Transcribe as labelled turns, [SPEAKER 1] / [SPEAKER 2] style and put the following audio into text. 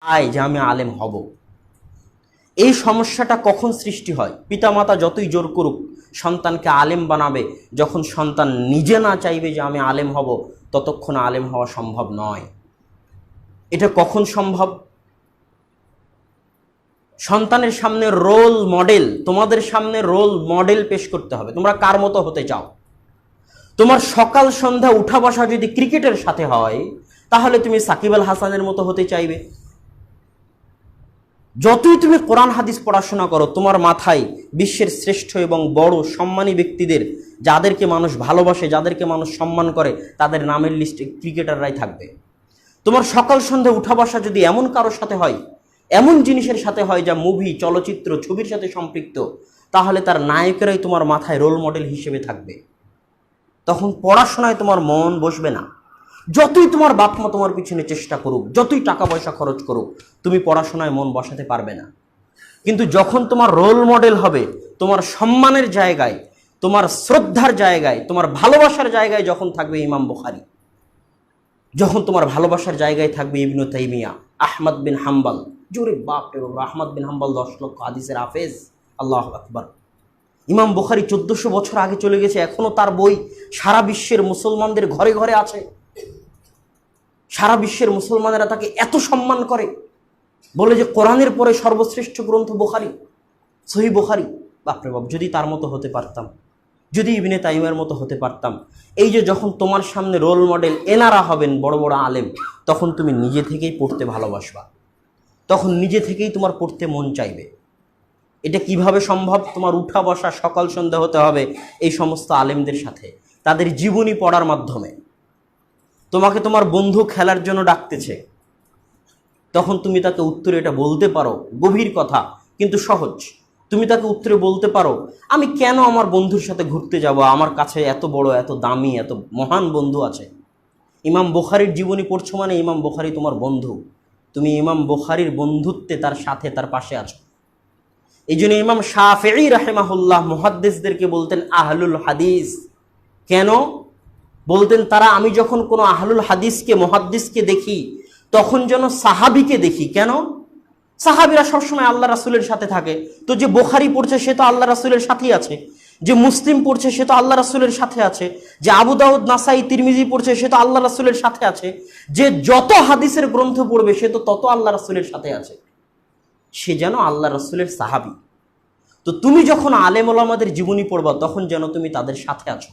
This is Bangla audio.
[SPEAKER 1] আয় যে আমি আলেম হব। এই সমস্যাটা কখন সৃষ্টি হয়? পিতামাতা যতই জোর করুক, সন্তানকে আলেম বানাবে। যখন সন্তান নিজে না চাইবে যে আমি আলেম হব, ততক্ষণ আলেম হওয়া সম্ভব নয়। এটা কখন সম্ভব? সন্তানের সামনে রোল মডেল তোমাদের সামনে রোল মডেল পেশ করতে হবে। তোমরা কার মতো হতে চাও? তোমার সকাল সন্ধ্যা উঠা বসা যদি ক্রিকেটের সাথে হয়, তাহলে তুমি সাকিব আল হাসানের মতো হতে চাইবে। যতই তুমি কোরআন হাদিস পড়াশোনা করো, তোমার মাথায় বিশ্বের শ্রেষ্ঠ এবং বড় সম্মানী ব্যক্তিদের যাদেরকে মানুষ ভালোবাসে, যাদেরকে মানুষ সম্মান করে, তাদের নামের লিস্টে ক্রিকেটাররাই থাকবে। তোমার সকাল সন্ধ্যা উঠা বসা যদি এমন কারোর সাথে হয়, এমন জিনিসের সাথে হয় যা মুভি চলচ্চিত্র, ছবির সাথে সম্পৃক্ত, তাহলে তার নায়কেরাই তোমার মাথায় রোল মডেল হিসেবে থাকবে। তখন পড়াশোনায় তোমার মন বসবে না। যতই তোমার বাপ মা তোমার পিছনে চেষ্টা করুক, যতই টাকা পয়সা খরচ করুক, তুমি পড়াশোনায় মন বসাতে পারবে না। কিন্তু যখন তোমার রোল মডেল হবে, তোমার সম্মানের জায়গায়, তোমার শ্রদ্ধার জায়গায়, তোমার ভালোবাসার জায়গায় যখন থাকবে ইমাম বুখারি, যখন তোমার ভালোবাসার জায়গায় থাকবে ইবনু তাইমিয়া, আহমদ বিন হাম্বাল, জোরে বাপ রে আহমদ বিন হাম্বাল দশ লক্ষ হাদিসের হাফেজ, আল্লাহ আকবর। ইমাম বুখারি চোদ্দশো বছর আগে চলে গেছে, এখনও তার বই সারা বিশ্বের মুসলমানদের ঘরে ঘরে আছে। সারা বিশ্বের মুসলমানেরা তাকে এত সম্মান করে। বলে যে কোরআনের পরে সর্বশ্রেষ্ঠ গ্রন্থ বোখারি সহি বোখারি। বাপরে বাপ, যদি তার মতো হতে পারতাম, যদি ইবনে তাইমের মতো হতে পারতাম, এই যে যখন তোমার সামনে রোল মডেল এনারা হবেন বড় বড় আলেম, তখন তুমি নিজে থেকেই পড়তে ভালোবাসবা। তখন নিজে থেকেই তোমার পড়তে মন চাইবে। এটা কীভাবে সম্ভব? তোমার উঠা বসা সকাল সন্ধ্যা হতে হবে এই সমস্ত আলেমদের সাথে, তাদের জীবনী পড়ার মাধ্যমে। তোমাকে তোমার বন্ধু খেলার জন্য ডাকতেছে। তখন তুমি তাকে উত্তরে এটা বলতে পারো, গভীর কথা, কিন্তু সহজ। তুমি তাকে উত্তরে বলতে পারো, আমি কেন আমার বন্ধুর সাথে ঘুরতে যাব? আমার কাছে এত বড়, এত দামি, এত মহান বন্ধু আছে। ইমাম বোখারির জীবনী পড়ছো মানে ইমাম বোখারি তোমার বন্ধু। তুমি ইমাম বোখারির বন্ধুত্বে তার সাথে তার পাশে আছো। এই জন্য ইমাম শাফেই রাহেমাহুল্লাহ মুহাদ্দিসদেরকে বলতেন, আহলুল হাদিস। কেন? বলতেন, তারা আমি যখন কোনো আহলুল হাদিসকে, মহাদ্দিসকে দেখি, তখন যেন সাহাবিকে দেখি। কেন? সাহাবিরা সবসময় আল্লাহ রাসুলের সাথে থাকে। তো যে বোখারি পড়ছে, সে তো আল্লাহ রাসুলের সাথেই আছে। যে মুসলিম পড়ছে, সে তো আল্লাহ রাসুলের সাথে আছে। যে আবু দাউদ, নাসাই, তিরমিজি পড়ছে, সে তো আল্লাহ রাসুলের সাথে আছে। যে যত হাদিসের গ্রন্থ পড়বে, সে তো তত আল্লাহ রাসুলের সাথে আছে। সে যেন আল্লাহ রাসুলের সাহাবি। তো তুমি যখন আলেম ওলামাদের জীবনী পড়বা, তখন যেন তুমি তাদের সাথে আছো।